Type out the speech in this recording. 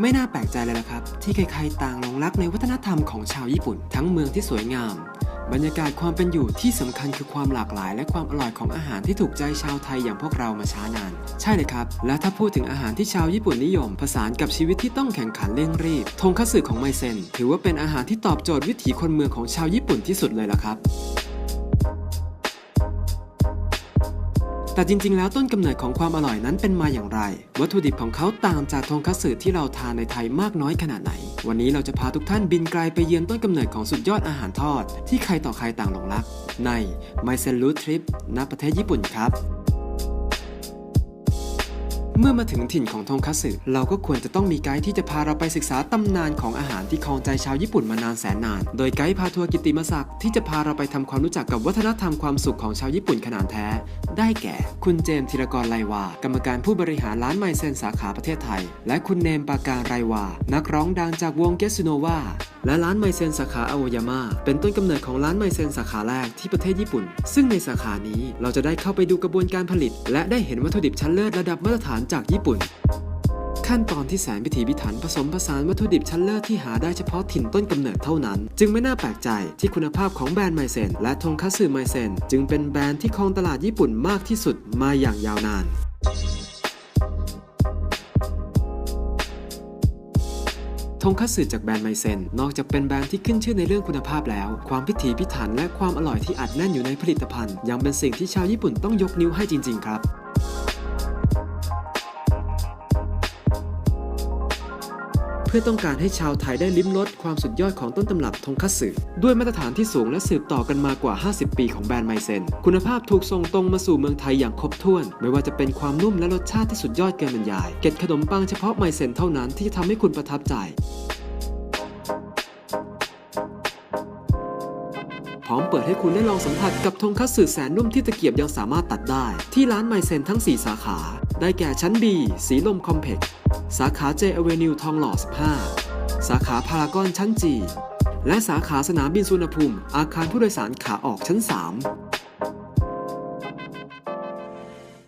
ไม่น่าแปลกใจเลยละครับ ที่ใครๆต่างหลงรักในวัฒนธรรมของชาวญี่ปุ่น ทั้งเมืองที่สวยงาม บรรยากาศความเป็นอยู่ที่สำคัญคือความหลากหลาย และความอร่อยของอาหารที่ถูกใจชาวไทยอย่างพวกเรามาช้านาน ใช่เลยครับ และถ้าพูดถึงอาหารที่ชาวญี่ปุ่นนิยม ผสานกับชีวิตที่ต้องแข่งขันเร่งรีบทงคัตสึของไมเซนถือว่าเป็นอาหารที่ตอบโจทย์วิถีคนเมืองของชาวญี่ปุ่นที่สุดเลยละครับ แต่จริง ๆ แล้วต้นกำเนิดของความอร่อยนั้นเป็นมาอย่างไร วัตถุดิบของเขาต่างจากทงคัตสึที่เราทานในไทยมากน้อยขนาดไหน วันนี้เราจะพาทุกท่านบินไกลไปเยือนต้นกำเนิดของสุดยอดอาหารทอด ที่ใครต่อใครต่างหลงรัก ใน My s e n r o u Trip ณประเทศญี่ปุ่นครับ เมื่อมาถึงถิ่นของทงคัตสึเราก็ควรจะต้องมีไกด์ที่จะพาเราไปศึกษาตำนานของอาหารที่ครองใจชาวญี่ปุ่นมานานแสนนาน โดยไกด์พาทัวร์กิตติมศักดิ์ที่จะพาเราไปทำความรู้จักกับวัฒนธรรมความสุขของชาวญี่ปุ่นขนาดแท้ ได้แก่ คุณเจมส์ธีรกรไลวา กรรมการผู้บริหารร้านไมเซนสาขาประเทศไทย และคุณเนมปาการไรวา นักร้องดังจากวงเกสโนวาและร้านไมเซนสาขาอาโอยาม่าเป็นต้นกำเนิดของร้านไมเซนสาขาแรกที่ประเทศญี่ปุ่น ซึ่งในสาขานี้เราจะได้เข้าไปดูกระบวนการผลิต และได้เห็นวัตถุดิบชั้นเลิศระดับมาตรฐานจากญี่ปุ่น ขั้นตอนที่แสนพิถีพิถันผสมผสานวัตถุดิบชั้นเลิศที่หาได้เฉพาะถิ่นต้นกำเนิดเท่านั้น จึงไม่น่าแปลกใจที่คุณภาพของแบรนด์ไมเซนและทงคัตสึไมเซนจึงเป็นแบรนด์ที่ครองตลาดญี่ปุ่นมากที่สุดมาอย่างยาวนานทงคัตสึจากแบรนด์ไมเซน นอกจากเป็นแบรนด์ที่ขึ้นชื่อในเรื่องคุณภาพแล้ว ความพิถีพิถันและความอร่อยที่อัดแน่นอยู่ในผลิตภัณฑ์ ยังเป็นสิ่งที่ชาวญี่ปุ่นต้องยกนิ้วให้จริง ๆ ครับ เพื่อต้องการให้ชาวไทยได้ลิ้มรสความสุดยอดของต้นตำรับทงคัตสึด้วยมาตรฐานที่สูงและสืบต่อกันมากว่า 50 ปีของแบรนด์ไมเซนคุณภาพถูกส่งตรงมาสู่เมืองไทยอย่างครบถ้วน ไม่ว่าจะเป็นความนุ่มและรสชาติที่สุดยอดเกินบรรยาย เก็ดขนมปังเฉพาะไมเซนเท่านั้นที่จะทำให้คุณประทับใจพร้อมเปิดให้คุณได้ลองสัมผัสกับทงคัตสึแสนนุ่มที่ตะเกียบยังสามารถตัดได้ ที่ร้านไมเซนทั้ง 4 สาขา ได้แก่ชั้น B สีลมคอมเพกซ์สาขา J Avenue ทองหล่อ 15 สาขาพารากอนชั้น G และสาขาสนามบินสุวรรณภูมิ อาคารผู้โดยสารขาออกชั้น 3